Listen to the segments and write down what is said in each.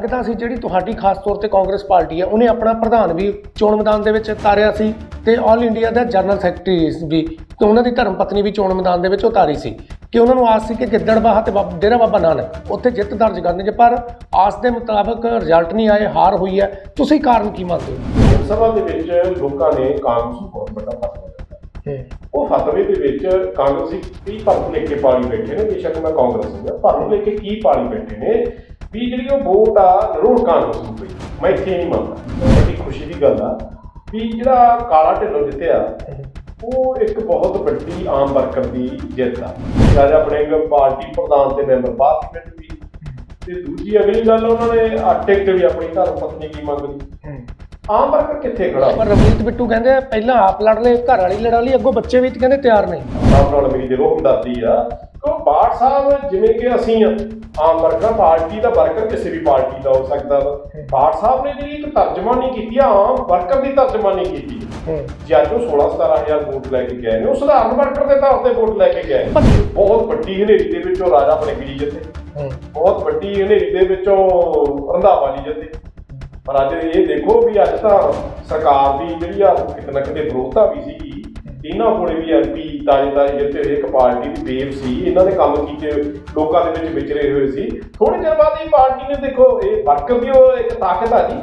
ਲੱਗਦਾ ਸੀ ਜਿਹੜੀ ਤੁਹਾਡੀ ਖਾਸ ਤੌਰ ਤੇ ਕਾਂਗਰਸ ਪਾਰਟੀ ਹੈ ਉਹਨੇ ਆਪਣਾ ਪ੍ਰਧਾਨ ਵੀ ਚੋਣ ਮੈਦਾਨ ਦੇ ਵਿੱਚ ਉਤਾਰਿਆ ਸੀ ਤੇ ਆਲ ਇੰਡੀਆ ਦਾ ਜਨਰਲ ਸੈਕਟਰੀ ਵੀ ਤੇ ਉਹਨਾਂ ਦੀ ਧਰਮ ਪਤਨੀ ਵੀ ਚੋਣ ਮੈਦਾਨ ਦੇ ਵਿੱਚ ਉਤਾਰੀ ਸੀ। ਕਿ ਉਹਨਾਂ ਨੂੰ ਆਸ ਸੀ ਕਿ ਗਿੱਦੜਬਾਹਾ ਤੇ ਡੇਰਾ ਬਾਬਾ ਨਾਨਕ ਉੱਥੇ ਜਿੱਤ ਦਰਜ ਕਰਨਗੇ ਪਰ ਆਸ ਦੇ ਮੁਤਾਬਕ ਰਿਜ਼ਲਟ ਨਹੀਂ ਆਏ ਹਾਰ ਹੋਈ ਹੈ। ਤੁਸੀਂ ਕਾਰਨ ਕੀ ਮੰਨਦੇ ਹੋ? ਲੋਕ ਸਭਾ ਦੇ ਵਿੱਚ ਲੋਕਾਂ ਨੇ ਕਾਂਗਰਸ ਨੂੰ ਬਹੁਤ ਵੱਡਾ ਫਤਵਾ ਦਿੱਤਾ। ਉਹ ਫਤਵੇ ਦੇ ਵਿੱਚ ਕਾਂਗਰਸੀ ਕੀ ਭਰਤ ਲੈ ਕੇ ਪਾਲੀ ਬੈਠੇ ਨੇ? ਬੇਸ਼ੱਕ ਮੈਂ ਕਾਂਗਰਸੀ ਹਾਂ ਭਰਤ ਲੈ ਕੇ ਕੀ ਪਾਲੀ ਬੈਠੇ ਨੇ? ਵੀ ਜਿਹੜੀ ਉਹ ਵੋਟ ਆ, ਜ਼ਰੂਰ ਕਾਂਗਰਸ ਨੂੰ ਪਈ। ਮੈਂ ਇੱਥੇ ਨਹੀਂ ਮੰਨਦਾ। ਬੜੀ ਖੁਸ਼ੀ ਦੀ ਗੱਲ ਆ ਵੀ ਜਿਹੜਾ ਕਾਲਾ ਢਿੱਲੋਂ ਜਿੱਤਿਆ, ਉਹ ਇੱਕ ਬਹੁਤ ਵੱਡੀ ਆਮ ਵਰਕਰ ਦੀ ਜਿੱਤ ਆ। ਰਾਜਾ ਆਪਣੇ ਪਾਰਟੀ ਪ੍ਰਧਾਨ ਤੇ ਮੈਂਬਰ ਪਾਰਲੀਮੈਂਟ ਵੀ। ਤੇ ਦੂਜੀ ਅਗਲੀ ਗੱਲ, ਉਹਨਾਂ ਨੇ ਆਟੇ ਤੇ ਵੀ ਆਪਣੀ ਧਰਮ ਪਤਨੀ ਕੀ ਮੰਗ ਲਈ। ਆਮ ਵਰਕਰ ਕਿੱਥੇ ਖੜਾ? ਪਰ ਰਵਨੀਤ ਬਿੱਟੂ ਕਹਿੰਦੇ ਪਹਿਲਾਂ ਆਪ ਲੜ ਲਏ ਘਰ ਵਾਲੀ ਲੜਾ ਲਈ ਅੱਗੋਂ ਬੱਚੇ ਵੀ ਕਹਿੰਦੇ ਤਿਆਰ ਨਹੀਂ। ਸਾਹਿਬ ਨਾਲ ਮੇਰੀ ਦਿਲੋਂ ਹਮਦਰਦੀ ਆ। ਕਿ ਬਾੜ ਸਾਹਿਬ ਜਿਵੇਂ ਕਿ ਅਸੀਂ ਆ ਆਮ ਵਰਕਰ ਪਾਰਟੀ ਦਾ ਵਰਕਰ ਕਿਸੇ ਵੀ ਪਾਰਟੀ ਦਾ ਹੋ ਸਕਦਾ ਵਾ। ਬਾੜ ਸਾਹਿਬ ਨੇ ਜਿਹੜੀ ਇੱਕ ਤਰਜਮਾਨੀ ਕੀਤੀ ਆ ਆਮ ਵਰਕਰ ਦੀ ਤਰਜਮਾਨੀ ਕੀਤੀ ਜੇ ਅੱਜ ਉਹ 16 17000 ਵੋਟ ਲੈ ਕੇ ਗਏ ਨੇ ਉਹ ਸਧਾਰਨ ਵਰਕਰ ਦੇ ਤੌਰ ਤੇ ਵੋਟ ਲੈ ਕੇ ਗਏ ਨੇ। ਬਹੁਤ ਵੱਡੀ ਹਨੇਰੀ ਦੇ ਵਿੱਚੋਂ ਰਾਜਾ ਬਣੇਗੀ ਜਿੱਤੇ ਬਹੁਤ ਵੱਡੀ ਹਨੇਰੀ ਦੇ ਵਿੱਚੋਂ ਰੰਧਾਵਾ ਜੀ ਜਿੱਤੇ ਪਰ ਅੱਜ ਇਹ ਦੇਖੋ ਵੀ ਅੱਜ ਤਾਂ ਸਰਕਾਰ ਦੀ ਜਿਹੜੀ ਆ ਕਿਤੇ ਨਾ ਕਿਤੇ ਵਿਰੋਧਤਾ ਵੀ ਸੀਗੀ। ਇਹਨਾਂ ਕੋਲੇ ਵੀ ਐਮਪੀ ਤਾਜੇ ਤਾਜੇ ਜਿੱਤੇ ਹੋਏ ਇੱਕ ਪਾਰਟੀ ਦੀ ਵੇਵ ਸੀ, ਇਹਨਾਂ ਦੇ ਕੰਮ ਕੀਤੇ ਲੋਕਾਂ ਦੇ ਵਿੱਚ ਵਿਚਰੇ ਹੋਏ ਸੀ। ਥੋੜੇ ਚਿਰ ਬਾਅਦ ਇਹ ਪਾਰਟੀ ਨੇ ਦੇਖੋ, ਇਹ ਵਰਕਰ ਦੀ ਉਹ ਇੱਕ ਤਾਕਤ ਆ ਜੀ।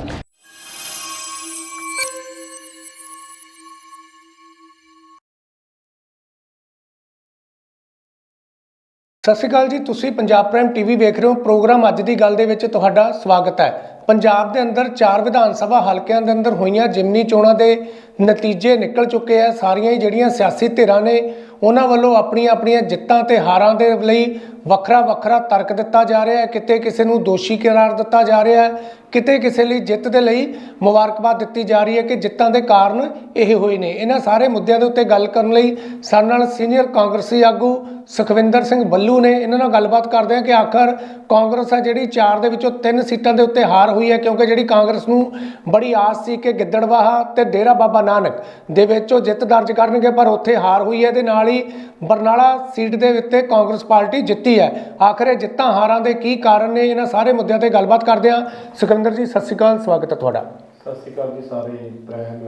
ਸਤਿ ਸ਼੍ਰੀ ਅਕਾਲ ਜੀ, ਤੁਸੀਂ ਪੰਜਾਬ ਪ੍ਰਾਈਮ ਟੀਵੀ ਵੇਖ ਰਹੇ ਹੋ। ਪ੍ਰੋਗਰਾਮ ਅੱਜ ਦੀ ਗੱਲ ਦੇ ਵਿੱਚ ਤੁਹਾਡਾ ਸਵਾਗਤ ਹੈ। ਪੰਜਾਬ ਦੇ ਅੰਦਰ ਚਾਰ ਵਿਧਾਨ ਸਭਾ ਹਲਕਿਆਂ ਦੇ ਅੰਦਰ ਹੋਈਆਂ ਜਿਮਨੀ ਚੋਣਾਂ ਦੇ ਨਤੀਜੇ ਨਿਕਲ ਚੁੱਕੇ ਆ। ਸਾਰੀਆਂ ਹੀ ਜਿਹੜੀਆਂ ਸਿਆਸੀ ਧਿਰਾਂ ਨੇ, ਉਹਨਾਂ ਵੱਲੋਂ ਆਪਣੀਆਂ ਆਪਣੀਆਂ ਜਿੱਤਾਂ ਤੇ ਹਾਰਾਂ ਦੇ ਲਈ ਵੱਖਰਾ ਵੱਖਰਾ ਤਰਕ ਦਿੱਤਾ ਜਾ ਰਿਹਾ ਹੈ, ਕਿਤੇ ਕਿਸੇ ਨੂੰ ਦੋਸ਼ੀ ਕਰਾਰ ਦਿੱਤਾ ਜਾ ਰਿਹਾ ਹੈ, ਕਿਤੇ ਕਿਸੇ ਲਈ ਜਿੱਤ ਦੇ ਲਈ ਮੁਬਾਰਕਬਾਦ ਦਿੱਤੀ ਜਾ ਰਹੀ ਹੈ ਕਿ ਜਿੱਤਾਂ ਦੇ ਕਾਰਨ ਇਹ ਹੋਏ ਨੇ। ਇਹਨਾਂ ਸਾਰੇ ਮੁੱਦਿਆਂ ਦੇ ਉੱਤੇ ਗੱਲ ਕਰਨ ਲਈ ਸਾਡੇ ਨਾਲ ਸੀਨੀਅਰ ਕਾਂਗਰਸੀ ਆਗੂ ਸੁਖਵਿੰਦਰ ਸਿੰਘ ਬੱਲੂ ਨੇ ਇਹਨਾਂ ਨਾਲ ਗੱਲਬਾਤ ਕਰਦੇ ਹਾਂ ਕਿ ਆਖਰ ਕਾਂਗਰਸ ਹੈ ਜਿਹੜੀ ਚਾਰ ਦੇ ਵਿੱਚੋਂ ਤਿੰਨ ਸੀਟਾਂ ਦੇ ਉੱਤੇ ਹਾਰ ਹੋਈ ਹੈ, ਕਿਉਂਕਿ ਜਿਹੜੀ ਕਾਂਗਰਸ ਨੂੰ ਬੜੀ ਆਸ ਸੀ ਕਿ ਗਿੱਦੜਵਾਹਾ ਤੇ ਡੇਰਾ ਬਾਬਾ ਨਾਨਕ ਦੇ ਵਿੱਚ ਉਹ ਜਿੱਤ ਦਰਜ ਕਰਨਗੇ, ਪਰ ਉੱਥੇ ਹਾਰ ਹੋਈ ਹੈ। ਤੇ ਨਾਲ ਹੀ ਬਰਨਾਲਾ ਸੀਟ ਦੇ ਉੱਤੇ ਕਾਂਗਰਸ ਪਾਰਟੀ ਜਿੱਤੀ। ਹੈ। ਆਖਰ ਜਿੱਤਾਂ ਹਾਰਾਂ ਦੇ ਕੀ ਕਾਰਨ ਨੇ? ਇਹਨਾਂ ਸਾਰੇ ਮੁੱਦਿਆਂ ਤੇ ਗੱਲਬਾਤ ਕਰਦੇ ਹਾਂ। ਸੁਖਵਿੰਦਰ ਜੀ ਸਤਿ ਸ਼੍ਰੀ ਅਕਾਲ ਸਵਾਗਤ ਹੈ ਤੁਹਾਡਾ। ਸਤਿ ਸ਼੍ਰੀ ਅਕਾਲ ਜੀ ਸਾਰੇ ਪ੍ਰਾਈਮ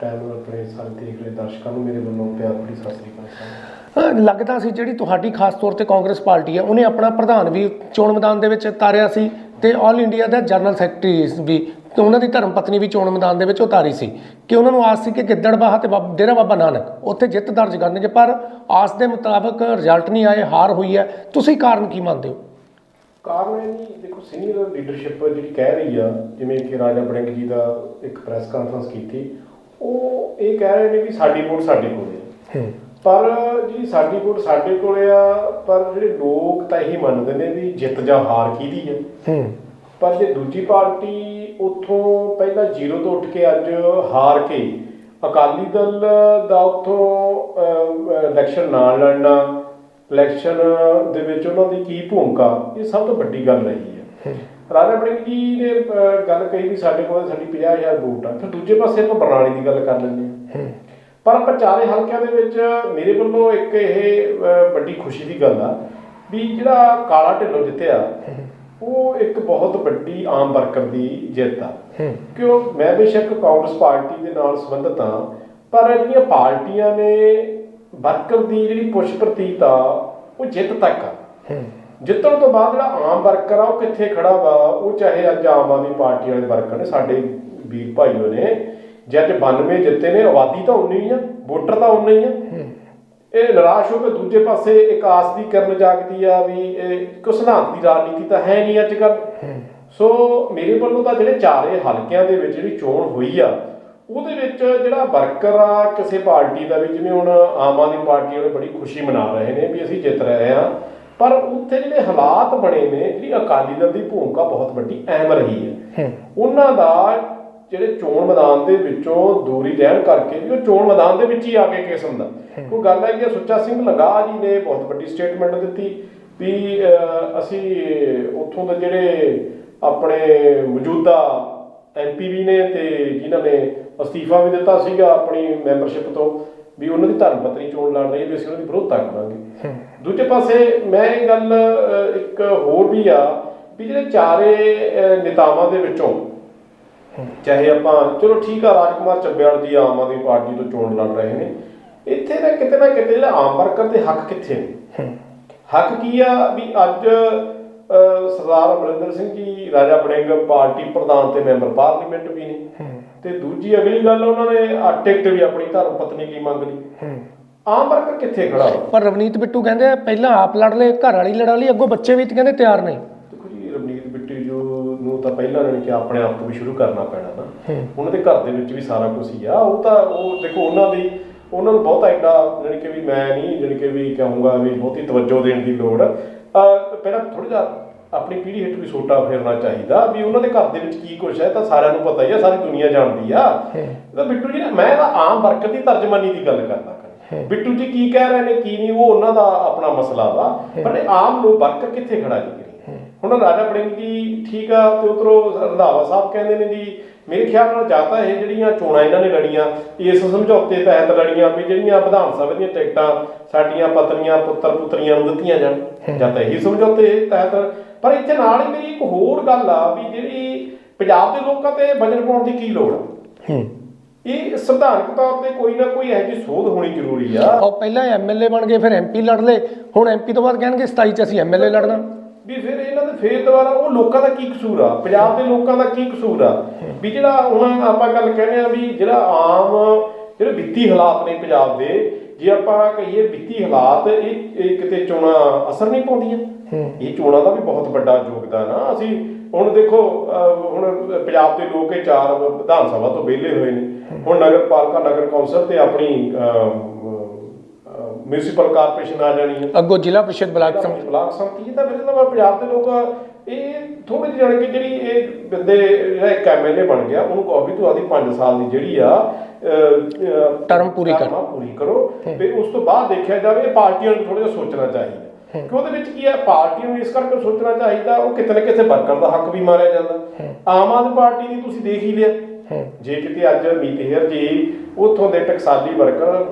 ਟਾਈਮ ਆਪਣੇ ਸਾਰੇ ਦੇਖ ਰਹੇ ਦਰਸ਼ਕਾਂ ਨੂੰ ਮੇਰੇ ਵੱਲੋਂ ਪਿਆਰ ਭਰੀ ਸਤਿ ਸ਼੍ਰੀ ਅਕਾਲ। ਲੱਗਦਾ ਸੀ ਜਿਹੜੀ ਤੁਹਾਡੀ ਖਾਸ ਤੌਰ ਤੇ ਕਾਂਗਰਸ ਪਾਰਟੀ ਹੈ ਉਹਨੇ ਆਪਣਾ ਪ੍ਰਧਾਨ ਵੀ ਚੋਣ ਮੈਦਾਨ ਦੇ ਵਿੱਚ ਉਤਾਰਿਆ ਸੀ ਤੇ ਆਲ ਇੰਡੀਆ ਦਾ ਜਨਰਲ ਸੈਕਟਰੀ ਵੀ ਤੇ ਉਹਨਾਂ ਦੀ ਧਰਮ ਪਤਨੀ ਵੀ ਚੋਣ ਮੈਦਾਨ ਦੇ ਵਿੱਚ ਉਤਾਰੀ ਸੀ? ਕਿ ਉਹਨਾਂ ਨੂੰ ਆਸ ਸੀ ਕਿ ਗਿੱਦੜਬਾਹਾ ਤੇ ਬਾਬ- ਡੇਰਾ ਬਾਬਾ ਨਾਨਕ ਉੱਥੇ ਜਿੱਤ ਦਰਜ ਕਰਨਗੇ ਪਰ ਆਸ ਦੇ ਮੁਤਾਬਕ ਰਿਜ਼ਲਟ ਨਹੀਂ ਆਏ ਹਾਰ ਹੋਈ ਹੈ। ਤੁਸੀਂ ਕਾਰਨ ਕੀ ਮੰਨਦੇ ਹੋ? ਕਾਰਨ ਇਹ ਨਹੀਂ ਦੇਖੋ ਸੀਨੀਅਰ ਲੀਡਰਸ਼ਿਪ ਜਿਹੜੀ ਕਹਿ ਰਹੀ ਆ ਜਿਵੇਂ ਕਿ ਰਾਜਾ ਬੜਿੰਗ ਜੀ ਦਾ ਇੱਕ ਪ੍ਰੈਸ ਕਾਨਫਰੰਸ ਕੀਤੀ ਉਹ ਇਹ ਕਹਿ ਰਹੇ ਨੇ ਵੀ ਸਾਡੀ ਵੋਟ ਸਾਡੇ ਕੋਲ ਹੈ। ਪਰ ਜੀ ਸਾਡੀ ਵੋਟ ਸਾਡੇ ਕੋਲ ਆ ਪਰ ਜਿਹੜੇ ਲੋਕ ਤਾਂ ਇਹੀ ਮੰਨਦੇ ਨੇ ਵੀ ਜਿੱਤ ਜਾਂ ਹਾਰ ਕਿਹਦੀ ਹੈ ਹੂੰ। ਪਰ ਜੇ ਦੂਜੀ ਪਾਰਟੀ ਉੱਥੋਂ ਪਹਿਲਾਂ ਜ਼ੀਰੋ ਤੋਂ ਉੱਠ ਕੇ ਅੱਜ ਹਾਰ ਕੇ ਅਕਾਲੀ ਦਲ ਦਾ ਉੱਥੋਂ ਇਲੈਕਸ਼ਨ ਨਾਲ ਲੜਨਾ ਇਲੈਕਸ਼ਨ ਦੇ ਵਿੱਚ ਉਹਨਾਂ ਦੀ ਕੀ ਭੂਮਿਕਾ ਇਹ ਸਭ ਤੋਂ ਵੱਡੀ ਗੱਲ ਰਹੀ ਹੈ। ਰਾਜਾ ਬੜਿੰਗ ਜੀ ਨੇ ਗੱਲ ਕਹੀ ਵੀ ਸਾਡੇ ਕੋਲ ਸਾਡੀ 50000 ਵੋਟ ਆ। ਫਿਰ ਦੂਜੇ ਪਾਸੇ ਆਪਾਂ ਬਰਨਾਲੇ ਦੀ ਗੱਲ ਕਰ ਲੈਂਦੇ ਹਾਂ। ਪਰ ਆਪਾਂ ਚਾਰੇ ਹਲਕਿਆਂ ਦੇ ਵਿੱਚ ਮੇਰੇ ਵੱਲੋਂ ਇੱਕ ਇਹ ਵੱਡੀ ਖੁਸ਼ੀ ਦੀ ਗੱਲ ਆ ਵੀ ਜਿਹੜਾ ਕਾਲਾ ਢਿੱਲੋਂ ਜਿੱਤਿਆ ਉਹ ਇੱਕ ਬਹੁਤ ਵੱਡੀ ਆਮ ਵਰਕਰ ਦੀ ਜਿੱਤ ਆ। ਕਿਉਂ? ਮੈਂ ਬੇਸ਼ੱਕ ਕਾਂਗਰਸ ਪਾਰਟੀ ਦੇ ਨਾਲ ਸੰਬੰਧਿਤ ਹਾਂ ਪਰ ਜਿਹੜੀਆਂ ਪਾਰਟੀਆਂ ਨੇ ਵਰਕਰ ਦੀ ਜਿਹੜੀ ਪੁਸ਼ ਪ੍ਰਤੀਤ ਆ ਉਹ ਜਿੱਤ ਤੱਕ ਆ। ਜਿੱਤਣ ਤੋਂ ਬਾਅਦ ਜਿਹੜਾ ਆਮ ਵਰਕਰ ਆ ਉਹ ਕਿੱਥੇ ਖੜਾ ਵਾ ਉਹ ਚਾਹੇ ਅੱਜ ਆਮ ਆਦਮੀ ਪਾਰਟੀ ਵਾਲੇ ਵਰਕਰ ਨੇ ਸਾਡੇ ਵੀਰ ਭਾਈਓ ਨੇ ਜੇ ਅੱਜ 92 ਜਿੱਤੇ ਨੇ ਆਬਾਦੀ ਤਾਂ ਉਨੀ ਹੀ ਆ ਵੋਟਰ ਤਾਂ ਉਨੇ ਹੀ ਆ। ਇਹ ਨਿਰਾਸ਼ ਹੋ ਕੇ ਦੂਜੇ ਪਾਸੇ ਇੱਕ ਆਸ ਦੀ ਕਿਰਨ ਜਾਗਦੀ ਆ ਵੀ ਇਹ ਕੋ ਸਿਧਾਂਤ ਦੀ ਰਾਜਨੀਤੀ ਤਾਂ ਹੈ ਨਹੀਂ ਅੱਜ ਕੱਲ ਸੋ ਮੇਰੇ ਵੱਲੋਂ ਤਾਂ ਜਿਹੜੇ ਚਾਰੇ ਹਲਕਿਆਂ ਦੇ ਵਿੱਚ ਜਿਹੜੀ ਚੋਣ ਹੋਈ ਆ ਉਹਦੇ ਵਿੱਚ ਜਿਹੜਾ ਵਰਕਰ ਆ ਕਿਸੇ ਪਾਰਟੀ ਦਾ ਵੀ ਜਿਵੇਂ ਹੁਣ ਆਮ ਆਦਮੀ ਪਾਰਟੀ ਵਾਲੇ ਬੜੀ ਖੁਸ਼ੀ ਮਨਾ ਰਹੇ ਨੇ ਵੀ ਅਸੀਂ ਜਿੱਤ ਰਹੇ ਆ ਪਰ ਉੱਥੇ ਜਿਹੜੇ ਹਾਲਾਤ ਬਣੇ ਨੇ ਜਿਹੜੀ ਅਕਾਲੀ ਦਲ ਦੀ ਭੂਮਿਕਾ ਬਹੁਤ ਵੱਡੀ ਅਹਿਮ ਰਹੀ ਹੈ। ਉਹਨਾਂ ਦਾ ਜਿਹੜੇ ਚੋਣ ਮੈਦਾਨ ਦੇ ਵਿੱਚੋਂ ਦੂਰੀ ਰਹਿਣ ਕਰਕੇ ਵੀ ਉਹ ਚੋਣ ਮੈਦਾਨ ਦੇ ਵਿੱਚ ਹੀ ਆ ਕੇ ਕਿਸਮ ਦਾ ਕੋਈ ਗੱਲ ਹੈ ਕਿ ਸੁੱਚਾ ਸਿੰਘ ਲੰਗਾ ਜੀ ਨੇ ਬਹੁਤ ਵੱਡੀ ਸਟੇਟਮੈਂਟ ਦਿੱਤੀ ਵੀ ਅਸੀਂ ਉੱਥੋਂ ਦੇ ਜਿਹੜੇ ਆਪਣੇ ਮੌਜੂਦਾ ਐਮਪੀ ਵੀ ਨੇ ਤੇ ਜਿਨ੍ਹਾਂ ਨੇ ਅਸਤੀਫਾ ਵੀ ਦਿੱਤਾ ਸੀਗਾ ਆਪਣੀ ਮੈਂਬਰਸ਼ਿਪ ਤੋਂ ਵੀ ਉਹਨਾਂ ਦੀ ਧਰਮ ਪਤਨੀ ਚੋਣ ਲੜ ਰਹੀ ਹੈ ਵੀ ਅਸੀਂ ਉਹਨਾਂ ਦੀ ਵਿਰੋਧਤਾ ਕਰਾਂਗੇ। ਦੂਜੇ ਪਾਸੇ ਮੈਂ ਇਹ ਗੱਲ ਇੱਕ ਹੋਰ ਵੀ ਆ ਵੀ ਜਿਹੜੇ ਚਾਰੇ ਨੇਤਾਵਾਂ ਦੇ ਵਿੱਚੋਂ ਚਾਹੇ ਆਪਾਂ ਚਲੋ ਠੀਕ ਆ ਰਾਜਕੁਮਾਰ ਚੱਬੇਵਾਲ ਜੀ ਆਮ ਆਦਮੀ ਪਾਰਟੀ ਤੋਂ ਚੋਣ ਲੜ ਰਹੇ ਨੇ। ਇੱਥੇ ਨਾ ਕਿਤੇ ਨਾ ਕਿਤੇ ਜਿਹੜਾ ਆਮ ਵਰਕਰ ਦੇ ਹੱਕ ਕਿੱਥੇ ਨੇ? ਹੱਕ ਕੀ ਆ ਵੀ ਅੱਜ ਸਰਦਾਰ ਅਮਰਿੰਦਰ ਸਿੰਘ ਜੀ ਰਾਜਾ ਬੜਿੰਗ ਪਾਰਟੀ ਪ੍ਰਧਾਨ ਤੇ ਮੈਂਬਰ ਪਾਰਲੀਮੈਂਟ ਵੀ ਨੇ। ਤੇ ਦੂਜੀ ਅਗਲੀ ਗੱਲ ਉਹਨਾਂ ਨੇ ਆ ਟਿਕਟ ਵੀ ਆਪਣੀ ਧਰਮ ਪਤਨੀ ਲਈ ਮੰਗ ਲਈ। ਆਮ ਵਰਕਰ ਕਿੱਥੇ ਖੜਾ? ਪਰ ਰਵਨੀਤ ਬਿੱਟੂ ਕਹਿੰਦੇ ਆ, ਪਹਿਲਾਂ ਆਪ ਲੜ ਲਏ ਘਰ ਵਾਲੀ ਲੜਾ ਲਈ ਅੱਗੋਂ ਬੱਚੇ ਵੀ ਕਹਿੰਦੇ ਤਿਆਰ ਨਹੀਂ ਦੇਖੋ ਜੀ ਰਵਨੀਤ ਬਿੱਟੂ ਜੋ ਨੂੰ ਤਾਂ ਪਹਿਲਾਂ ਨੇ ਕਿ ਆਪਣੇ ਆਪ ਤੋਂ ਵੀ ਸ਼ੁਰੂ ਕਰਨਾ ਪੈਣਾ ਨਾ। ਉਹਨਾਂ ਦੇ ਘਰ ਦੇ ਵਿੱਚ ਵੀ ਸਾਰਾ ਕੁਝ ਹੀ ਆ। ਉਹ ਤਾਂ ਉਹ ਦੇਖੋ ਉਹਨਾਂ ਦੀ ਉਹਨਾਂ ਨੂੰ ਬਹੁਤਾ ਐਡਾ ਜਾਣੀ ਕਿ ਵੀ ਮੈਂ ਨਹੀਂ ਜਾਣੀ ਕਿ ਵੀ ਕਹੂੰਗਾ ਵੀ ਬਹੁਤੀ ਤਵੱਜੋ ਦੇਣ ਦੀ ਲੋੜ। ਪਹਿਲਾਂ ਥੋੜਾ ਜਿਹਾ ਆਪਣੀ ਪੀੜ੍ਹੀ ਹੇਠ ਵੀ ਸੋਟਾ ਫੇਰਨਾ ਚਾਹੀਦਾ ਵੀ ਉਹਨਾਂ ਦੇ ਘਰ ਦੇ ਵਿੱਚ ਕੀ ਕੁਝ ਹੈ ਤਾਂ ਸਾਰਿਆਂ ਨੂੰ ਪਤਾ ਹੀ ਆ ਸਾਰੀ ਦੁਨੀਆ ਜਾਣਦੀ ਆ। ਤਾਂ ਬਿੱਟੂ ਜੀ ਨੇ ਮੈਂ ਤਾਂ ਆਮ ਵਰਕਰ ਦੀ ਤਰਜਮਾਨੀ ਦੀ ਗੱਲ ਕਰਦਾ। ਕਰ ਬਿੱਟੂ ਜੀ ਕੀ ਕਹਿ ਰਹੇ ਨੇ ਕੀ ਨਹੀਂ ਉਹ ਉਹਨਾਂ ਦਾ ਆਪਣਾ ਮਸਲਾ ਵਾ। ਪਰ ਆਮ ਲੋਕ ਵਰਕਰ ਕਿੱਥੇ ਖੜਾ ਜੀ? ਹੁਣ ਰਾਜਾ ਬੜਿੰਗ ਜੀ ਠੀਕ ਆ ਤੇ ਉਧਰੋਂ ਰੰਧਾਵਾ ਸਾਹਿਬ ਕਹਿੰਦੇ ਨੇ ਜੀ ਮੇਰੇ ਖਿਆਲ ਨਾਲ ਜਾਂ ਤਾਂ ਇਹ ਜਿਹੜੀਆਂ ਚੋਣਾਂ ਇਹਨਾਂ ਨੇ ਲੜੀਆਂ ਇਸ ਸਮਝੌਤੇ ਤਹਿਤ ਲੜੀਆਂ ਵੀ ਜਿਹੜੀਆਂ ਵਿਧਾਨ ਸਭਾ ਦੀਆਂ ਟਿਕਟਾਂ ਸਾਡੀਆਂ ਪਤਨੀਆਂ ਪੁੱਤਰ ਪੁੱਤਰੀਆਂ ਨੂੰ ਦਿੱਤੀਆਂ ਜਾਣ ਜਾਂ ਤਾਂ ਇਹੀ ਸਮਝੌਤੇ ਤਹਿਤ। ਪਰ ਇੱਥੇ ਨਾਲ ਹੀ ਮੇਰੀ ਇੱਕ ਹੋਰ ਗੱਲ ਆ ਵੀ ਜਿਹੜੀ ਪੰਜਾਬ ਦੇ ਲੋਕਾਂ ਤੇ ਵਜਨ ਪਾਉਣ ਦੀ ਕੀ ਲੋੜ ਆ? ਇਹ ਸੰਵਿਧਾਨਕ ਤੌਰ ਤੇ ਕੋਈ ਨਾ ਕੋਈ ਇਹੋ ਜਿਹੀ ਸੋਧ ਹੋਣੀ ਜ਼ਰੂਰੀ ਆ। ਉਹ ਪਹਿਲਾਂ ਐਮਐਲਏ ਬਣ ਗਏ ਫਿਰ ਐਮਪੀ ਲੜ ਲਏ। ਹੁਣ ਐਮਪੀ ਤੋਂ ਬਾਅਦ ਕਹਿਣਗੇ 27 ਚ ਅਸੀਂ ਐਮਐਲਏ ਲੜਨਾ। ਵੀ ਫਿਰ ਇਹਨਾਂ ਦੇ ਫੇਰ ਦੁਬਾਰਾ ਉਹ ਲੋਕਾਂ ਦਾ ਕੀ ਕਸੂਰ ਆ? ਪੰਜਾਬ ਦੇ ਲੋਕਾਂ ਦਾ ਕੀ ਕਸੂਰ ਆ? ਵੀ ਜਿਹੜਾ ਹੁਣ ਆਪਾਂ ਗੱਲ ਕਹਿੰਦੇ ਆ ਵੀ ਜਿਹੜਾ ਆਮ ਜਿਹੜੇ ਵਿੱਤੀ ਹਾਲਾਤ ਨੇ ਪੰਜਾਬ ਦੇ ਜੇ ਆਪਾਂ ਕਹੀਏ ਵਿੱਤੀ ਹਾਲਾਤ ਇਹ ਕਿਤੇ ਚੋਣਾਂ ਅਸਰ ਨਹੀਂ ਪਾਉਂਦੀਆਂ। ਇਹ ਚੋਣਾਂ ਦਾ ਵੀ ਬਹੁਤ ਵੱਡਾ ਯੋਗਦਾਨ ਆ। ਅਸੀਂ ਹੁਣ ਦੇਖੋ ਹੁਣ ਪੰਜਾਬ ਦੇ ਲੋਕ ਇਹ ਚਾਰ ਵਿਧਾਨ ਸਭਾ ਤੋਂ ਵਿਹਲੇ ਹੋਏ ਨੇ। ਹੁਣ ਨਗਰ ਪਾਲਿਕਾ ਨਗਰ ਕੌਂਸਲ ਤੇ ਆਪਣੀ ਮਿਊਨਿਸਪਲ ਕਾਰਪੋਰੇਸ਼ਨ ਆ ਜਾਣੀ ਹੈ ਅੱਗੋਂ ਜ਼ਿਲ੍ਹਾ ਪ੍ਰੀਸ਼ਦ ਬਲਾਕ ਸੰਮਤੀ। ਬਲਾਕ ਸੰਮਤੀ ਇਹ ਤਾਂ ਮੇਰੇ ਨਾਲ ਪੰਜਾਬ ਦੇ ਲੋਕ ਇਹ ਥੋੜੇ ਜਿਹੇ ਜਾਣ ਕੇ ਜਿਹੜੀ ਇਹ ਬੰਦੇ ਜਿਹੜਾ ਇੱਕ ਐਮਐਲਏ ਬਣ ਗਿਆ ਉਹਨੂੰ ਕਹੋ ਵੀ ਤੂੰ ਆਦੀ 5 ਸਾਲ ਦੀ ਜਿਹੜੀ ਆ ਟਰਮ ਪੂਰੀ ਕਰ। ਪੂਰੀ ਕਰੋ। ਤੇ ਉਸ ਤੋਂ ਬਾਅਦ ਦੇਖਿਆ ਜਾਵੇ ਪਾਰਟੀਆਂ ਨੂੰ ਥੋੜਾ ਜਿਹਾ ਸੋਚਣਾ ਚਾਹੀਦਾ। ਕਿ ਉਹਦੇ ਵਿੱਚ ਕੀ ਹੈ ਪਾਰਟੀਆਂ ਨੂੰ ਇਸ ਕਰਕੇ ਸੋਚਣਾ ਚਾਹੀਦਾ ਉਹ ਕਿਤੇ ਨਾ ਕਿਤੇ ਵਰਕਰ ਦਾ ਹੱਕ ਵੀ ਮਾਰਿਆ ਜਾਂਦਾ। ਆਮ ਆਦਮੀ ਪਾਰਟੀ ਦੀ ਤੁਸੀਂ ਦੇਖ ਹੀ ਲਿਆ। ਜੇ ਕਿਤੇ ਅੱਜ ਮੀਤ ਹੇਅਰ ਜੀ ਉਥੋਂ ਦੇ ਟਕਸਾਲੀ ਵਰਕਰ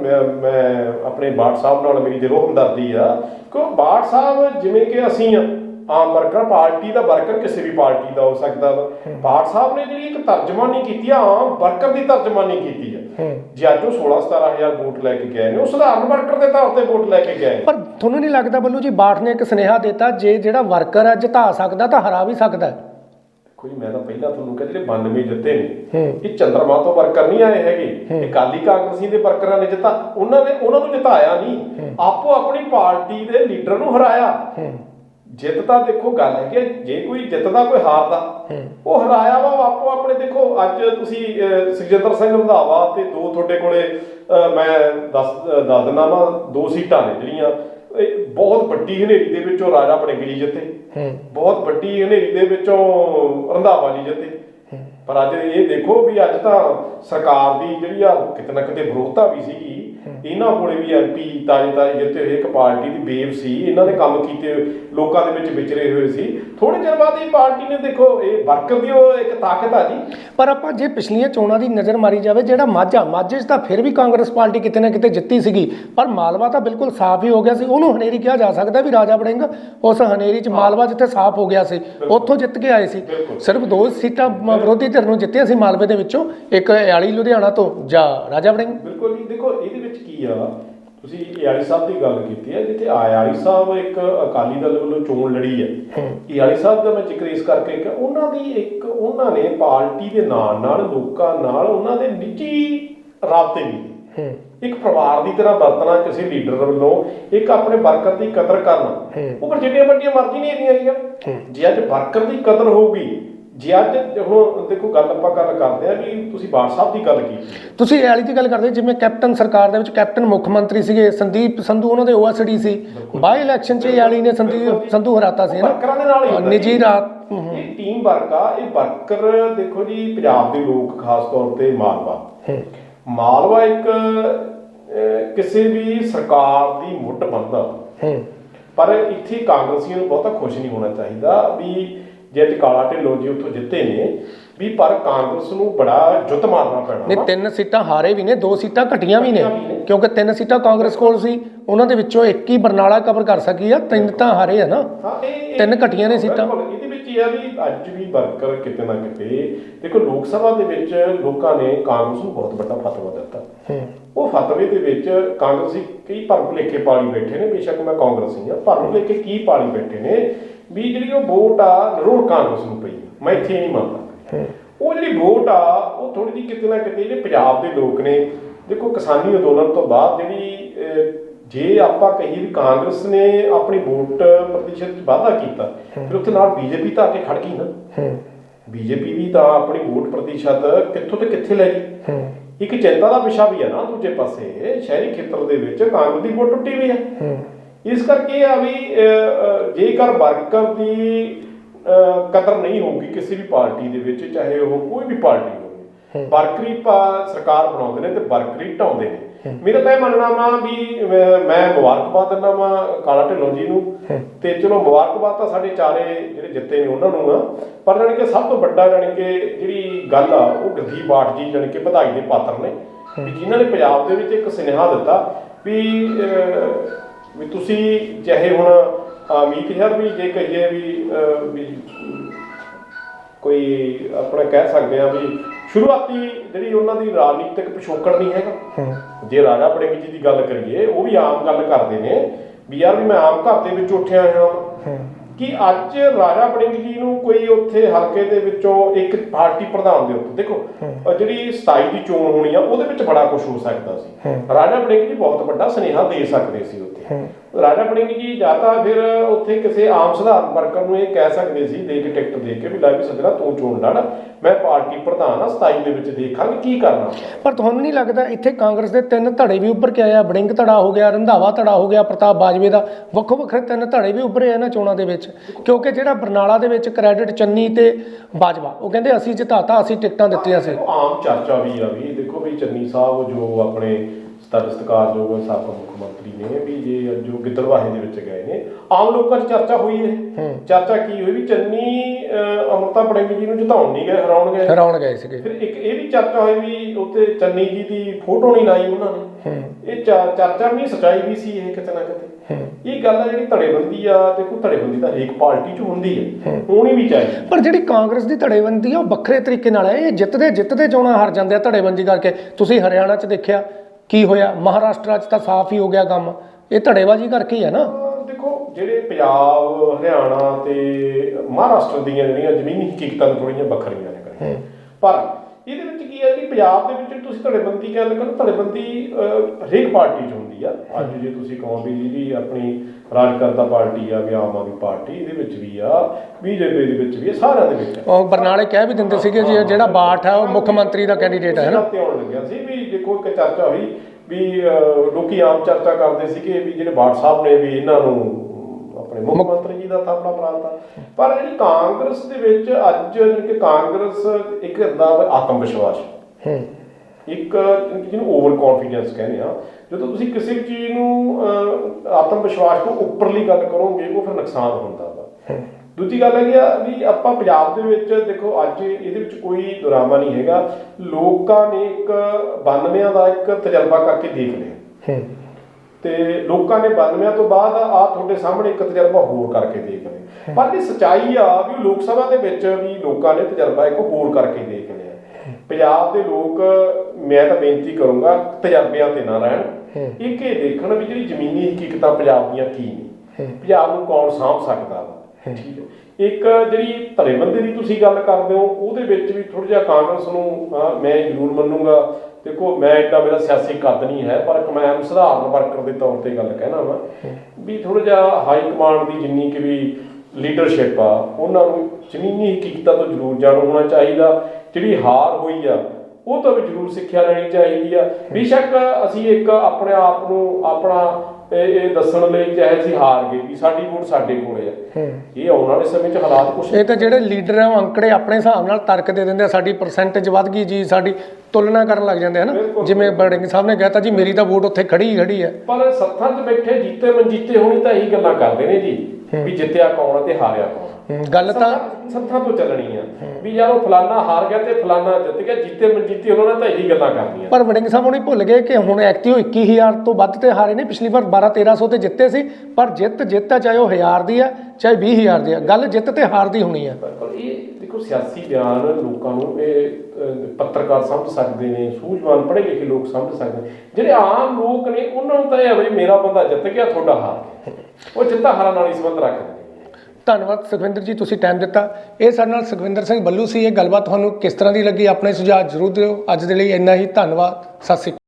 ਮੈਂ ਆਪਣੇ ਬਾਟ ਸਾਹਿਬ ਨਾਲ ਮੇਰੀ ਦਿਲੋਂ ਹਮਦਰਦੀ ਆ ਕਿ ਬਾਟ ਸਾਹਿਬ ਜਿਵੇਂ ਕਿ ਅਸੀਂ ਆ ਆਮ ਵਰਕਰ ਪਾਰਟੀ ਦਾ ਵਰਕਰ ਕਿਸੇ ਵੀ ਪਾਰਟੀ ਦਾ ਹੋ ਸਕਦਾ ਵਾ। ਬਾਟ ਸਾਹਿਬ ਨੇ ਜਿਹੜੀ ਇੱਕ ਤਰਜਮਾਨੀ ਕੀਤੀ ਆ ਆਮ ਵਰਕਰ ਦੀ ਤਰਜਮਾਨੀ ਕੀਤੀ ਆ। ਜੇ ਅੱਜ ਉਹ 16 17000 ਵੋਟ ਲੈ ਕੇ ਗਏ ਨੇ ਉਹ ਸਧਾਰਨ ਵਰਕਰ ਦੇ ਤੌਰ ਤੇ ਵੋਟ ਲੈ ਕੇ ਗਏ ਪਰ ਤੁਹਾਨੂੰ ਨਹੀਂ ਲੱਗਦਾ ਬੱਲੂ ਜੀ ਬਾਠ ਨੇ ਇੱਕ ਸੁਨੇਹਾ ਦਿੱਤਾ ਜੇ ਜਿਹੜਾ ਵਰਕਰ ਹੈ ਜਿਤਾ ਸਕਦਾ ਤਾਂ ਹਰਾ ਵੀ ਸਕਦਾ? ਹੈ। ਕੋਈ ਮੈਂ ਤਾਂ ਪਹਿਲਾਂ ਤੁਹਾਨੂੰ ਕਿਹਾ ਜਿਹੜੇ 92 ਜਿੱਤੇ ਨੇ ਇਹ ਚੰਦਰਮਾ ਤੋਂ ਵਰਕਰ ਨਹੀਂ ਆਏ ਹੈਗੇ। ਇਹ ਕਾਲੀ ਕਾਂਗਰਸੀ ਦੇ ਵਰਕਰਾਂ ਨੇ ਜਿੱਤਾ ਉਹਨਾਂ ਨੇ ਉਹਨਾਂ ਨੂੰ ਜਿਤਾਇਆ ਨਹੀਂ। ਆਪੋ ਆਪਣੀ ਪਾਰਟੀ ਦੇ ਲੀਡਰ ਨੂੰ ਹਰਾਇਆ। ਜਿੱਤ ਤਾਂ ਦੇਖੋ ਗੱਲ ਹੈ ਕਿ ਜੇ ਕੋਈ ਜਿੱਤਦਾ ਕੋਈ ਹਾਰਦਾ। ਉਹ ਹਰਾਇਆ ਵਾ ਆਪੋ ਆਪਣੇ ਦੇਖੋ ਅੱਜ ਤੁਸੀਂ ਸੁਖਜਿੰਦਰ ਸਿੰਘ ਰੰਧਾਵਾ ਤੇ ਦੋ ਤੁਹਾਡੇ ਕੋਲੇ ਮੈਂ ਦੱਸ ਦੱਸ ਦਿੰਦਾ ਵਾ ਦੋ ਸੀਟਾਂ ਨੇ ਜਿਹੜੀਆਂ। ਇਹ ਬਹੁਤ ਵੱਡੀ ਹਨੇਰੀ ਦੇ ਵਿੱਚੋਂ ਰਾਜਾ ਬੜਿੰਗਰੀ ਜਿੱਤੇ। ਬਹੁਤ ਵੱਡੀ ਹਨੇਰੀ ਦੇ ਵਿੱਚੋਂ ਰੰਧਾਵਾ ਜੀ ਜਿੱਤੇ ਪਰ ਅੱਜ ਇਹ ਦੇਖੋ ਵੀ ਅੱਜ ਤਾਂ ਸਰਕਾਰ ਦੀ ਜਿਹੜੀ ਆ ਕਿਤੇ ਨਾ ਕਿਤੇ ਵਿਰੋਧਤਾ ਵੀ ਸੀਗੀ। ਇਹਨਾਂ ਕੋਲੇ ਵੀ ਐਮਪੀ ਤਾਜੇ ਤਾਜੇ ਜਿੱਤੇ ਹੋਏ ਇੱਕ ਪਾਰਟੀ ਦੀ ਬੇਵ ਸੀ ਇਹਨਾਂ ਦੇ ਕੰਮ ਕੀਤੇ ਲੋਕਾਂ ਦੇ ਵਿੱਚ ਵਿਚਰੇ ਹੋਏ ਸੀ। ਥੋੜੇ ਚਿਰ ਬਾਅਦ ਇਹ ਪਾਰਟੀ ਨੇ ਦੇਖੋ ਇਹ ਵਰਕਰ ਦੀ ਉਹ ਇੱਕ ਤਾਕਤ ਆ ਜੀ। ਪਰ ਆਪਾਂ ਜੇ ਪਿਛਲੀਆਂ ਚੋਣਾਂ ਦੀ ਨਜ਼ਰ ਮਾਰੀ ਜਾਵੇ ਜਿਹੜਾ ਮਾਝਾ ਮਾਝੇ 'ਚ ਤਾਂ ਫਿਰ ਵੀ ਕਾਂਗਰਸ ਪਾਰਟੀ ਕਿਤੇ ਨਾ ਕਿਤੇ ਜਿੱਤੀ ਸੀਗੀ। ਪਰ ਮਾਲਵਾ ਤਾਂ ਬਿਲਕੁਲ ਸਾਫ਼ ਹੀ ਹੋ ਗਿਆ ਸੀ। ਉਹਨੂੰ ਹਨੇਰੀ ਕਿਹਾ ਜਾ ਸਕਦਾ ਵੀ ਰਾਜਾ ਵੜਿੰਗ ਉਸ ਹਨੇਰੀ 'ਚ ਮਾਲਵਾ ਜਿੱਥੇ ਸਾਫ਼ ਹੋ ਗਿਆ ਸੀ ਉੱਥੋਂ ਜਿੱਤ ਕੇ ਆਏ ਸੀ। ਸਿਰਫ ਦੋ ਸੀਟਾਂ ਵਿਰੋਧੀ ਧਿਰ ਨੂੰ ਜਿੱਤੀਆਂ ਸੀ ਮਾਲਵੇ ਦੇ ਵਿੱਚੋਂ। ਇੱਕ ਅਯਾਲੀ ਲੁਧਿਆਣਾ ਤੋਂ ਜਾਂ ਰਾਜਾ ਵੜਿੰਗ। ਬਿਲਕੁਲ ਜੀ ਦੇਖੋ ਇਹਦੇ ਵਿੱਚ ਕੀ ਆ ਤੁਸੀਂ ਏਆਲੀ ਸਾਹਿਬ ਦੀ ਗੱਲ ਕੀਤੀ ਹੈ ਜਿੱਥੇ ਆਯਾਲੀ ਸਾਹਿਬ ਇੱਕ ਅਕਾਲੀ ਦਲ ਵੱਲੋਂ ਚੋਣ ਲੜੀ ਹੈ। ਏਆਲੀ ਸਾਹਿਬ ਦਾ ਮੈਂ ਜ਼ਿਕਰ ਇਸ ਕਰਕੇ ਕਿ ਉਹਨਾਂ ਦੀ ਇੱਕ ਉਹਨਾਂ ਨੇ ਪਾਰਟੀ ਦੇ ਨਾਲ ਨਾਲ ਲੋਕਾਂ ਨਾਲ ਉਹਨਾਂ ਦੇ ਨਿੱਜੀ ਰਾਬਤੇ ਵੀ। ਇੱਕ ਪਰਿਵਾਰ ਦੀ ਤਰ੍ਹਾਂ ਵਰਤਣਾ ਕਿਸੇ ਲੀਡਰ ਵੱਲੋਂ ਇੱਕ ਆਪਣੇ ਵਰਕਰ ਦੀ ਕਦਰ ਕਰਨਾ। ਉਹ ਪਰ ਜਿੰਨੀਆਂ ਵੱਡੀਆਂ ਮਰਜ਼ੀ ਨਹੀਂ ਹੈਗੀਆਂ ਜੇ ਅੱਜ ਵਰਕਰ ਦੀ ਕਦਰ ਹੋਊਗੀ ਜੇ ਅੱਜ ਹੁਣ ਦੇਖੋ ਗੱਲ ਆਪਾਂ ਗੱਲ ਕਰਦੇ ਆ ਵੀ ਤੁਸੀਂ ਬਾੜ ਸਾਹਿਬ ਦੀ ਗੱਲ ਕੀਤੀ? ਤੁਸੀਂ ਅਯਾਲੀ ਦੀ ਗੱਲ ਕਰਦੇ ਜਿਵੇਂ ਕੈਪਟਨ ਸਰਕਾਰ ਦੇ ਵਿੱਚ ਕੈਪਟਨ ਮੁੱਖ ਮੰਤਰੀ ਸੀਗੇ ਸੰਦੀਪ ਸੰਧੂ ਉਹਨਾਂ ਦੇ ਓਐਸਡੀ ਸੀ। ਬਾਈ ਇਲੈਕਸ਼ਨ 'ਚ ਅਯਾਲੀ ਨੇ ਸੰਦੀਪ ਸੰਧੂ ਹਰਾਤਾ ਸੀ ਨਾ? ਵਰਕਰਾਂ ਦੇ ਨਾਲ ਹੀ ਹੁੰਦਾ ਨਿੱਜੀ। ਰਾਤ ਇਹ ਟੀਮ ਵਰਕ ਆ ਇਹ ਵਰਕਰ ਦੇਖੋ ਜੀ ਪੰਜਾਬ ਦੇ ਲੋਕ ਖਾਸ ਤੌਰ ਤੇ ਮਾਲਵਾ। ਮਾਲਵਾ ਇੱਕ ਕਿਸੇ ਵੀ ਸਰਕਾਰ ਦੀ ਮੁੱਢ ਬੰਦਾ। ਪਰ ਇੱਥੇ ਕਾਂਗਰਸੀਆਂ ਨੂੰ ਬਹੁਤਾ ਖੁਸ਼ ਨਹੀਂ ਹੋਣਾ ਚਾਹੀਦਾ ਵੀ ਜੇ ਅੱਜ ਕਾਲਾ ਢਿੱਲੋਂ ਜੀ ਉੱਥੋਂ ਜਿੱਤੇ ਨੇ ਵੀ ਪਰ ਕਾਂਗਰਸ ਨੂੰ ਬੜਾ ਜੁੱਤ ਮਾਰਨਾ ਪੈਣਾ ਨੇ ਵਾ। ਤਿੰਨ ਸੀਟਾਂ ਹਾਰੇ ਵੀ ਨੇ ਦੋ ਸੀਟਾਂ ਘਟੀਆਂ ਵੀ ਨੇ। ਕਿਉਂਕਿ ਤਿੰਨ ਸੀਟਾਂ ਕਾਂਗਰਸ ਕੋਲ ਸੀ ਉਹਨਾਂ ਦੇ ਵਿੱਚੋਂ ਇੱਕ ਹੀ ਬਰਨਾਲਾ ਕਵਰ ਕਰ ਸਕੀ ਆ ਤਿੰਨ ਤਾਂ ਹਾਰੇ ਆ ਨਾ ਤਿੰਨ ਘਟੀਆਂ ਨੇ ਸੀਟਾਂ। ਇਹਦੇ ਕੀ ਆ ਵੀ ਅੱਜ ਵੀ ਵਰਕਰ ਕਿਤੇ ਨਾ ਕਿਤੇ ਦੇਖੋ ਲੋਕ ਸਭਾ ਦੇ ਵਿੱਚ ਲੋਕਾਂ ਨੇ ਕਾਂਗਰਸ ਨੂੰ ਬਹੁਤ ਵੱਡਾ ਫਤਵਾ ਦਿੱਤਾ। ਉਹ ਫਤਵੇ ਦੇ ਵਿੱਚ ਕਾਂਗਰਸੀ ਕਈ ਭਰਮ ਲੇਖੇ ਪਾਲੀ ਬੈਠੇ ਨੇ ਬੇਸ਼ੱਕ ਮੈਂ ਕਾਂਗਰਸੀ ਹਾਂ ਭਰਮ ਲੇਖੇ ਕੀ ਪਾਲੀ ਬੈਠੇ ਨੇ ਵੀ ਜਿਹੜੀ ਉਹ ਵੋਟ ਆ ਜ਼ਰੂਰ ਕਾਂਗਰਸ ਨੂੰ ਪਈ ਆ। ਮੈਂ ਇੱਥੇ ਨਹੀਂ ਮੰਨਦਾ। ਉਹ ਜਿਹੜੀ ਵੋਟ ਆ ਉਹ ਥੋੜੀ ਜਿਹੀ ਕਿਤੇ ਨਾ ਕਿਤੇ ਜਿਹੜੇ ਪੰਜਾਬ ਦੇ ਲੋਕ ਨੇ ਦੇਖੋ ਕਿਸਾਨੀ ਅੰਦੋਲਨ ਤੋਂ ਬਾਅਦ ਜਿਹੜੀ ਜੇ ਆਪਾਂ ਕਹੀਏ ਵੀ ਕਾਂਗਰਸ ਨੇ ਆਪਣੀ ਵੋਟ ਪ੍ਰਤੀਸ਼ਤ 'ਚ ਵਾਧਾ ਕੀਤਾ ਫਿਰ ਉੱਥੇ ਨਾਲ ਬੀਜੇਪੀ ਤਾਂ ਆ ਕੇ ਖੜ ਗਈ ਨਾ। ਬੀਜੇਪੀ ਵੀ ਤਾਂ ਆਪਣੀ ਵੋਟ ਪ੍ਰਤੀਸ਼ਤ ਕਿੱਥੋਂ ਤੇ ਕਿੱਥੇ ਲੈ ਗਈ? ਇੱਕ ਚਿੰਤਾ ਦਾ ਵਿਸ਼ਾ ਵੀ ਹੈ ਨਾ ਦੂਜੇ ਪਾਸੇ ਸ਼ਹਿਰੀ ਖੇਤਰ ਦੇ ਵਿੱਚ ਕਾਂਗਰਸ ਦੀ ਵੋਟ ਟੁੱਟੀ ਹੋਈ ਹੈ। ਇਸ ਕਰਕੇ ਆ ਵੀ ਜੇਕਰ ਵਰਕਰ ਦੀ ਕਦਰ ਨਹੀਂ ਹੋਊਗੀ ਕਿਸੇ ਵੀ ਪਾਰਟੀ ਦੇ ਵਿੱਚ ਚਾਹੇ ਉਹ ਕੋਈ ਵੀ ਪਾਰਟੀ ਹੋਵੇ ਵਰਕਰੀ ਸਰਕਾਰ ਬਣਾਉਂਦੇ ਨੇ ਤੇ ਵਰਕਰੀ ਢਾਉਂਦੇ ਨੇ। ਮੇਰਾ ਤਾਂ ਇਹ ਮੰਨਣਾ ਵਾ ਵੀ ਮੈਂ ਮੈਂ ਮੁਬਾਰਕਬਾਦ ਦਿੰਦਾ ਵਾ ਕਾਲਾ ਢਿੱਲੋਂ ਜੀ ਨੂੰ। ਤੇ ਚਲੋ ਮੁਬਾਰਕਬਾਦ ਤਾਂ ਸਾਡੇ ਚਾਰੇ ਜਿਹੜੇ ਜਿੱਤੇ ਨੇ ਉਹਨਾਂ ਨੂੰ ਆ। ਪਰ ਜਾਣੀ ਕਿ ਸਭ ਤੋਂ ਵੱਡਾ ਜਾਣੀ ਕਿ ਜਿਹੜੀ ਗੱਲ ਆ ਉਹ ਗਰਦੀਪ ਬਾਠ ਜੀ ਜਾਣੀ ਕਿ ਵਧਾਈ ਦੇ ਪਾਤਰ ਨੇ। ਵੀ ਜਿਨ੍ਹਾਂ ਨੇ ਪੰਜਾਬ ਦੇ ਵਿੱਚ ਇੱਕ ਸੁਨੇਹਾ ਦਿੱਤਾ ਵੀ ਵੀ ਤੁਸੀਂ ਚਾਹੇ ਹੁਣ ਅਮੀਤ ਹਰ ਵੀ ਜੇ ਕਹੀਏ ਵੀ ਵੀ ਕੋਈ ਆਪਣਾ ਕਹਿ ਸਕਦੇ ਆ ਵੀ ਸ਼ੁਰੂਆਤੀ ਜਿਹੜੀ ਉਹਨਾਂ ਦੀ ਰਾਜਨੀਤਿਕ ਪਿਛੋਕੜ ਨਹੀਂ ਹੈਗਾ। ਜੇ ਰਾਜਾ ਬੜਿੰਗ ਜੀ ਦੀ ਗੱਲ ਕਰੀਏ ਉਹ ਵੀ ਆਮ ਗੱਲ ਕਰਦੇ ਨੇ ਵੀ ਯਾਰ ਵੀ ਮੈਂ ਆਮ ਘਰ ਦੇ ਵਿੱਚ ਉੱਠਿਆ ਹਾਂ ਹੂੰ। ਕਿ ਅੱਜ ਰਾਜਾ ਬੜਿੰਗ ਜੀ ਨੂੰ ਕੋਈ ਉੱਥੇ ਹਲਕੇ ਦੇ ਵਿੱਚੋਂ ਇੱਕ ਪਾਰਟੀ ਪ੍ਰਧਾਨ ਦੇ ਉੱਤੇ ਦੇਖੋ ਜਿਹੜੀ 27 ਦੀ ਚੋਣ ਹੋਣੀ ਆ ਉਹਦੇ ਵਿੱਚ ਬੜਾ ਕੁਝ ਹੋ ਸਕਦਾ ਸੀ। ਰਾਜਾ ਬੜਿੰਗ ਜੀ ਬਹੁਤ ਵੱਡਾ ਸੁਨੇਹਾ ਦੇ ਸਕਦੇ ਸੀ ਉੱਥੇ। ਰਾਜਾ ਬੜਿੰਗ ਜੀ ਜਾਂ ਤਾਂ ਫਿਰ ਉੱਥੇ ਕਿਸੇ ਆਮ ਸਧਾਰਨ ਵਰਕਰ ਨੂੰ ਇਹ ਕਹਿ ਸਕਦੇ ਸੀ ਦੇ ਕੇ ਟਿਕਟ ਦੇ ਕੇ ਵੀ ਲੈ ਵੀ ਸੱਜਣਾ ਤੂੰ ਚੋਣ ਲੜ। ਮੈਂ ਪਾਰਟੀ ਪ੍ਰਧਾਨ ਆ 27 ਦੇ ਵਿੱਚ ਦੇਖਾਂਗੇ ਕੀ ਕਰਨਾ। ਪਰ ਤੁਹਾਨੂੰ ਨਹੀਂ ਲੱਗਦਾ ਇੱਥੇ ਕਾਂਗਰਸ ਦੇ ਤਿੰਨ ਧੜੇ ਵੀ ਉੱਭਰ ਕੇ ਆਇਆ ਬੜਿੰਗ ਧੜਾ ਹੋ ਗਿਆ ਰੰਧਾਵਾ ਧੜਾ ਹੋ ਗਿਆ ਪ੍ਰਤਾਪ ਬਾਜਵੇ ਦਾ। ਵੱਖੋ ਵੱਖਰੇ ਤਿੰਨ ਧੜੇ ਵੀ ਉੱਭਰੇ ਆ ਇਹਨਾਂ ਚੋਣਾਂ ਦੇ ਵਿੱਚ। ਕਿਉਂਕਿ ਜਿਹੜਾ ਬਰਨਾਲਾ ਦੇ ਵਿੱਚ ਕ੍ਰੈਡਿਟ ਚੰਨੀ ਤੇ ਬਾਜਵਾ ਉਹ ਕਹਿੰਦੇ ਅਸੀਂ ਜਿਤਾਤਾ ਅਸੀਂ ਟਿਕਟਾਂ ਦਿੱਤੀਆਂ ਸੀ। ਆਮ ਚਰਚਾ ਵੀ ਆ ਵੀ ਦੇਖੋ ਵੀ ਚੰਨੀ ਸਾਹਿਬ ਜੋ ਆਪਣੇ ਸਤਰ ਸਤਿਕਾਰਯੋਗ ਸਾਬਕਾ ਮੁੱਖ ਮੰਤਰੀ ਨੇ ਵੀ ਜੇ ਜੋ ਗਿੱਦੜਵਾਹੇ ਦੇ ਵਿੱਚ ਗਏ ਨੇ ਆਮ ਲੋਕਾਂ 'ਚ ਚਰਚਾ ਹੋਈ ਹੈ। ਚਰਚਾ ਕੀ ਹੋਈ ਵੀ ਚੰਨੀ ਅੰਮ੍ਰਿਤਾ ਬੜਿੰਗ ਜੀ ਨੂੰ ਜਿਤਾਉਣ ਨਹੀਂ ਗਏ ਹਰਾਉਣ ਗਏ? ਹਰਾਉਣ ਗਏ ਸੀਗੇ। ਫਿਰ ਇੱਕ ਇਹ ਵੀ ਚਰਚਾ ਹੋਈ ਵੀ ਉੱਤੇ ਚੰਨੀ ਜੀ ਦੀ ਫੋਟੋ ਨਹੀਂ ਲਾਈ ਉਹਨਾਂ ਨੇ। ਇਹ ਚਰਚਾ ਵੀ ਨਹੀਂ, ਸੱਚਾਈ ਵੀ ਸੀ ਇਹ ਕਿਤੇ ਨਾ ਕਿਤੇ। ਇਹ ਗੱਲ ਆ ਜਿਹੜੀ ਧੜੇਬੰਦੀ ਆ ਦੇਖੋ ਧੜੇਬੰਦੀ ਤਾਂ ਹਰੇਕ ਪਾਰਟੀ 'ਚ ਹੁੰਦੀ ਹੈ। ਹੋਣੀ ਵੀ ਚਾਹੀਦੀ ਪਰ ਜਿਹੜੀ ਕਾਂਗਰਸ ਦੀ ਧੜੇਬੰਦੀ ਆ ਉਹ ਵੱਖਰੇ ਤਰੀਕੇ ਨਾਲ ਹੈ ਇਹ ਜਿੱਤਦੇ ਜਿੱਤਦੇ ਚੋਣਾਂ ਹਾਰ ਜਾਂਦੇ ਆ ਧੜੇਬੰਦੀ ਕਰਕੇ। ਤੁਸੀਂ ਹਰਿਆਣਾ 'ਚ ਦੇਖਿਆ ਕੀ ਹੋਇਆ? ਮਹਾਰਾਸ਼ਟਰ 'ਚ ਤਾਂ ਸਾਫ਼ ਹੀ ਹੋ ਗਿਆ ਕੰਮ। ਇਹ ਧੜੇਬਾਜ਼ੀ ਕਰਕੇ ਹੀ ਹੈ ਨਾ। ਦੇਖੋ ਜਿਹੜੇ ਪੰਜਾਬ ਹਰਿਆਣਾ ਤੇ ਮਹਾਰਾਸ਼ਟਰ ਦੀਆਂ ਜਿਹੜੀਆਂ ਜ਼ਮੀਨੀ ਹਕੀਕਤਾਂ ਥੋੜੀਆਂ ਵੱਖਰੀਆਂ ਨੇ। ਪਰ ਇਹਦੇ ਵਿੱਚ ਕੀ ਹੈ ਕਿ ਪੰਜਾਬ ਦੇ ਵਿੱਚ ਤੁਸੀਂ ਧੜੇਬੰਦੀ ਗੱਲ ਕਰੋ ਧੜੇਬੰਦੀ ਹਰੇਕ ਪਾਰਟੀ 'ਚ ਹੁੰਦੀ ਆ। ਅੱਜ ਜੇ ਤੁਸੀਂ ਕਹੋ ਵੀ ਜਿਹੜੀ ਆਪਣੀ ਰਾਜ ਕਰਦਾ ਪਾਰਟੀ ਆ ਵੀ ਆਮ ਆਦਮੀ ਪਾਰਟੀ ਇਹਦੇ ਵਿੱਚ ਵੀ ਆ ਬੀਜੇਪੀ ਦੇ ਵਿੱਚ ਵੀ ਆ ਸਾਰਿਆਂ ਦੇ ਵਿੱਚ ਆ। ਉਹ ਬਰਨਾਲੇ ਕਹਿ ਵੀ ਦਿੰਦੇ ਸੀਗੇ ਜੀ ਜਿਹੜਾ ਬਾਠ ਹੈ ਉਹ ਮੁੱਖ ਮੰਤਰੀ ਦਾ ਕੈਂਡੀਡੇਟ ਹੈ ਨਾ। ਇੱਕ ਚਰਚਾ ਹੋਈ ਵੀ ਲੋਕੀ ਆਮ ਚਰਚਾ ਕਰਦੇ ਸੀਗੇ ਵੀ ਜਿਹੜੇ ਸਾਹਿਬ ਨੇ ਵੀ ਇਹਨਾਂ ਨੂੰ ਆਪਣੇ ਮੁੱਖ ਮੰਤਰੀ ਜੀ ਦਾ ਥਾਪੜਾ ਬਣਾਤਾ ਪਰ ਜਿਹੜੀ ਕਾਂਗਰਸ ਦੇ ਵਿੱਚ ਅੱਜ ਜਿਹੜੀ ਕਿ ਕਾਂਗਰਸ ਇੱਕ ਦਾ ਆਤਮ ਵਿਸ਼ਵਾਸ ਹੂੰ। ਇੱਕ ਜਿਹਨੂੰ ਓਵਰ ਕੌਨਫੀਡੈਂਸ ਕਹਿੰਦੇ ਆ ਜਦੋਂ ਤੁਸੀਂ ਕਿਸੇ ਵੀ ਚੀਜ਼ ਨੂੰ ਆਤਮ ਵਿਸ਼ਵਾਸ ਤੋਂ ਉੱਪਰਲੀ ਗੱਲ ਕਰੋਗੇ ਉਹ ਫਿਰ ਨੁਕਸਾਨ ਹੁੰਦਾ ਵਾ। ਦੂਜੀ ਗੱਲ ਹੈਗੀ ਆ ਵੀ ਆਪਾਂ ਪੰਜਾਬ ਦੇ ਵਿੱਚ ਦੇਖੋ ਅੱਜ ਇਹਦੇ ਵਿੱਚ ਕੋਈ ਡਰਾਮਾ ਨਹੀਂ ਹੈਗਾ। ਲੋਕਾਂ ਨੇ ਇੱਕ 92 ਦਾ ਇੱਕ ਤਜਰਬਾ ਕਰਕੇ ਦੇਖ ਲਿਆ। ਤੇ ਲੋਕਾਂ ਨੇ 92 ਤੋਂ ਬਾਅਦ ਆ ਤੁਹਾਡੇ ਸਾਹਮਣੇ ਇੱਕ ਤਜਰਬਾ ਹੋਰ ਕਰਕੇ ਦੇਖ ਲਿਆ। ਪਰ ਇਹ ਸਚਾਈ ਆ ਵੀ ਲੋਕ ਸਭਾ ਦੇ ਵਿੱਚ ਵੀ ਲੋਕਾਂ ਨੇ ਤਜਰਬਾ ਇੱਕ ਹੋਰ ਕਰਕੇ ਦੇਖ ਲਿਆ। ਪੰਜਾਬ ਦੇ ਲੋਕ ਮੈਂ ਤਾਂ ਬੇਨਤੀ ਕਰੂੰਗਾ ਤਜਰਬਿਆਂ ਤੇ ਨਾ ਰਹਿਣ। ਇੱਕ ਇਹ ਦੇਖਣ ਵੀ ਜਿਹੜੀ ਜ਼ਮੀਨੀ ਹਕੀਕਤਾਂ ਪੰਜਾਬ ਦੀਆਂ ਕੀ ਨੇ। ਪੰਜਾਬ ਨੂੰ ਕੌਣ ਸਾਂਭ ਸਕਦਾ ਵਾ? ਠੀਕ ਹੈ। ਇੱਕ ਜਿਹੜੀ ਧੜੇਬੰਦੀ ਦੀ ਤੁਸੀਂ ਗੱਲ ਕਰਦੇ ਹੋ ਉਹਦੇ ਵਿੱਚ ਵੀ ਥੋੜਾ ਜਿਹਾ ਕਾਂਗਰਸ ਨੂੰ ਮੈਂ ਜ਼ਰੂਰ ਮੰਨੂਗਾ। ਦੇਖੋ ਮੈਂ ਏਡਾ ਮੇਰਾ ਸਿਆਸੀ ਕੱਦ ਨਹੀਂ ਹੈ ਪਰ ਇੱਕ ਮੈਂ ਸਧਾਰਨ ਵਰਕਰ ਦੇ ਤੌਰ ਤੇ ਗੱਲ ਕਹਿਣਾ ਵਾ ਵੀ ਥੋੜਾ ਜਿਹਾ ਹਾਈ ਕਮਾਂਡ ਦੀ ਜਿੰਨੀ ਕਿ ਵੀ ਲੀਡਰਸ਼ਿਪ ਆ ਉਹਨਾਂ ਨੂੰ ਜ਼ਮੀਨੀ ਹਕੀਕਤਾਂ ਤੋਂ ਜ਼ਰੂਰ ਜਾਣੂ ਹੋਣਾ ਚਾਹੀਦਾ। ਜਿਹੜੀ ਹਾਰ ਹੋਈ ਆ ਉਹ ਤੋਂ ਵੀ ਜ਼ਰੂਰ ਸਿੱਖਿਆ ਲੈਣੀ ਚਾਹੀਦੀ ਆ। ਬੇਸ਼ੱਕ ਅਸੀਂ ਇੱਕ ਆਪਣੇ ਆਪ ਨੂੰ ਆਪਣਾ ਇਹ ਇਹ ਦੱਸਣ ਲਈ ਚਾਹੇ ਅਸੀਂ ਹਾਰ ਗਏ ਵੀ ਸਾਡੀ ਵੋਟ ਸਾਡੇ ਕੋਲੇ ਆ। ਇਹ ਆਉਣ ਵਾਲੇ ਸਮੇਂ 'ਚ ਹਾਲਾਤ ਕੁਛ ਇਹ ਤਾਂ ਜਿਹੜੇ ਲੀਡਰ ਆ ਉਹ ਅੰਕੜੇ ਆਪਣੇ ਹਿਸਾਬ ਨਾਲ ਤਰਕ ਦੇ ਦਿੰਦੇ ਆ ਸਾਡੀ ਪਰਸੈਂਟੇਜ ਵੱਧ ਗਈ ਜੀ ਸਾਡੀ ਤੁਲਨਾ ਕਰਨ ਲੱਗ ਜਾਂਦੇ ਹਨ। ਜਿਵੇਂ ਬੜਿੰਗ ਸਾਹਿਬ ਨੇ ਕਹਿਤਾ ਜੀ ਮੇਰੀ ਤਾਂ ਵੋਟ ਉੱਥੇ ਖੜੀ ਹੀ ਖੜੀ ਹੈ ਪਰ ਸੱਥਾਂ 'ਚ ਬੈਠੇ ਜੀਤੇ ਮਨਜੀਤੇ ਹੋਣੀ ਤਾਂ ਇਹੀ ਗੱਲਾਂ ਕਰਦੇ ਨੇ ਜੀ ਵੀ ਜਿੱਤਿਆ ਕੌਣ ਤੇ ਹਾਰਿਆ ਕੌਣ। ਗੱਲ ਤਾਂ ਸੱਥਾਂ- ਤੋਂ ਚੱਲਣੀ ਆ। ਵੀ ਯਾਰ ਉਹ ਫਲਾਨਾ ਹਾਰ ਗਿਆ ਤੇ ਫਲਾਨਾ ਜਿੱਤ ਗਿਆ ਜਿੱਤੇ ਮਨਜੀਤੀ ਉਹਨਾਂ ਨੇ ਤਾਂ ਇਹੀ ਗੱਲਾਂ ਕਰਨੀਆਂ। ਪਰ ਵੜਿੰਗ ਸਾਹਿਬ ਉਹਨੇ ਭੁੱਲ ਗਏ ਕਿ ਹੁਣ ਐਕਟਿਵ 21000 ਤੋਂ ਵੱਧ ਤੇ ਹਾਰੇ ਨੇ ਪਿਛਲੀ ਵਾਰ 12 1300 ਤੇ ਜਿੱਤੇ ਸੀ ਪਰ ਜਿੱਤ ਜਿੱਤ ਹੈ ਚਾਹੇ ਉਹ 1000 ਦੀ ਹੈ ਚਾਹੇ 20000 ਦੀ ਹੈ ਗੱਲ ਜਿੱਤ ਤੇ ਹਾਰ ਦੀ ਹੋਣੀ ਪਰ ਇਹ ਦੇਖੋ ਸਿਆਸੀ ਬਿਆਨ ਲੋਕਾਂ ਨੂੰ ਇਹ ਪੱਤਰਕਾਰ ਸਮਝ ਸਕਦੇ ਨੇ ਸੂਝਵਾਨ ਪੜ੍ਹੇ ਲਿਖੇ ਲੋਕ ਸਮਝ ਸਕਦੇ ਨੇ। ਜਿਹੜੇ ਆਮ ਲੋਕ ਨੇ ਉਹਨਾਂ ਨੂੰ ਤਾਂ ਇਹ ਹੈ ਵੀ ਮੇਰਾ ਬੰਦਾ ਜਿੱਤ ਗਿਆ ਤੁਹਾਡਾ ਹਾਰ ਗਿਆ। ਉਹ ਜਿੱਤਾ ਹਾਰਾਂ ਨਾਲ ਹੀ ਸੰਬੰਧ ਰੱਖਦੇ ਧੰਨਵਾਦ ਸੁਖਵਿੰਦਰ ਜੀ, ਤੁਸੀਂ ਟਾਈਮ ਦਿੱਤਾ। ਇਹ ਸਾਡੇ ਨਾਲ ਸੁਖਵਿੰਦਰ ਸਿੰਘ ਬੱਲੂ ਸੀ। ਇਹ ਗੱਲਬਾਤ ਤੁਹਾਨੂੰ ਕਿਸ ਤਰ੍ਹਾਂ ਦੀ ਲੱਗੀ? ਆਪਣੇ ਸੁਝਾਅ ਜ਼ਰੂਰ ਦਿਓ। ਅੱਜ ਦੇ ਲਈ ਇੰਨਾ ਹੀ। ਧੰਨਵਾਦ। ਸਤਿ ਸ਼੍ਰੀ ਅਕਾਲ।